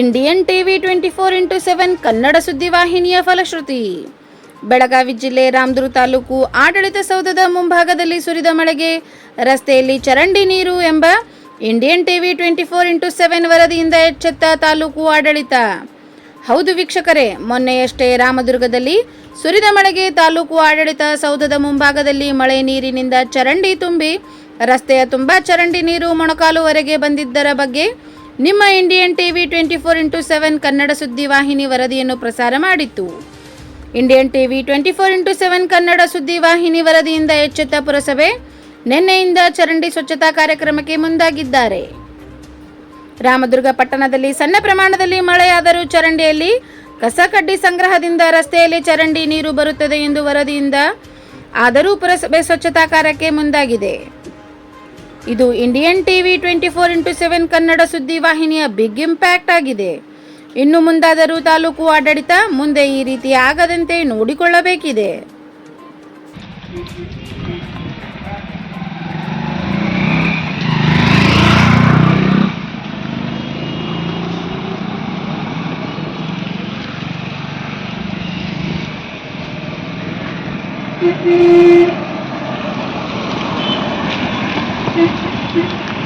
Indian TV twenty four into seven Kannada ಸುದ್ದಿವಾಹಿನಿಯ ಫಲಶ್ರುತಿ. ಬೆಳಗಾವಿ ಜಿಲ್ಲೆ ರಾಮದುರ್ಗ ತಾಲೂಕು ಆಡಳಿತ ಸೌಧದ ಮುಂಭಾಗದಲ್ಲಿ ಸುರಿದ ಮಳೆಗೆ ರಸ್ತೆಯಲ್ಲಿ ಚರಂಡಿ ನೀರು ಎಂಬ Indian TV twenty four into seven ವರದಿಯಿಂದ ಎಚ್ಚೆತ್ತ ತಾಲೂಕು ಆಡಳಿತ. ಹೌದು ವೀಕ್ಷಕರೇ, ಮೊನ್ನೆಯಷ್ಟೇ ರಾಮದುರ್ಗದಲ್ಲಿ ಸುರಿದ ಮಳೆಗೆ ತಾಲೂಕು ಆಡಳಿತ ಸೌಧದ ಮುಂಭಾಗದಲ್ಲಿ ಮಳೆ ನೀರಿನಿಂದ ಚರಂಡಿ ತುಂಬಿ ರಸ್ತೆಯ ತುಂಬ ಚರಂಡಿ ನೀರು ಮೊಣಕಾಲುವರೆಗೆ ಬಂದಿದ್ದರ ಬಗ್ಗೆ ನಿಮ್ಮ Indian TV twenty four into seven Kannada ಸುದ್ದಿ ವಾಹಿನಿ ವರದಿಯನ್ನು ಪ್ರಸಾರ ಮಾಡಿತ್ತು. Indian TV twenty four into seven Kannada ಸುದ್ದಿ ವಾಹಿನಿ ವರದಿಯಿಂದ ಎಚ್ಚೆತ್ತ ಪುರಸಭೆ ನಿನ್ನೆಯಿಂದ ಚರಂಡಿ ಸ್ವಚ್ಛತಾ ಕಾರ್ಯಕ್ರಮಕ್ಕೆ ಮುಂದಾಗಿದ್ದಾರೆ. ರಾಮದುರ್ಗ ಪಟ್ಟಣದಲ್ಲಿ ಸಣ್ಣ ಪ್ರಮಾಣದಲ್ಲಿ ಮಳೆಯಾದರೂ ಚರಂಡಿಯಲ್ಲಿ ಕಸಕಡ್ಡಿ ಸಂಗ್ರಹದಿಂದ ರಸ್ತೆಯಲ್ಲಿ ಚರಂಡಿ ನೀರು ಬರುತ್ತದೆ ಎಂದು ವರದಿಯಿಂದ ಆದರೂ ಪುರಸಭೆ ಸ್ವಚ್ಛತಾ ಕಾರ್ಯಕ್ಕೆ ಮುಂದಾಗಿದೆ. ಇದು Indian TV twenty four into seven Kannada ಸುದ್ದಿ ವಾಹಿನಿಯ ಬಿಗ್ ಇಂಪ್ಯಾಕ್ಟ್ ಆಗಿದೆ ಇನ್ನು ಮುಂದಾದರೂ ತಾಲೂಕು ಆಡಳಿತ ಮುಂದೆ ಈ ರೀತಿ ಆಗದಂತೆ ನೋಡಿಕೊಳ್ಳಬೇಕಿದೆ Thank you. Thank you.